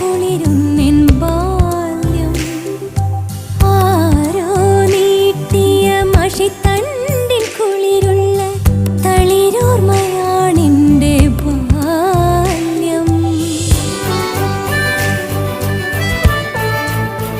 കുളിരുന്നേ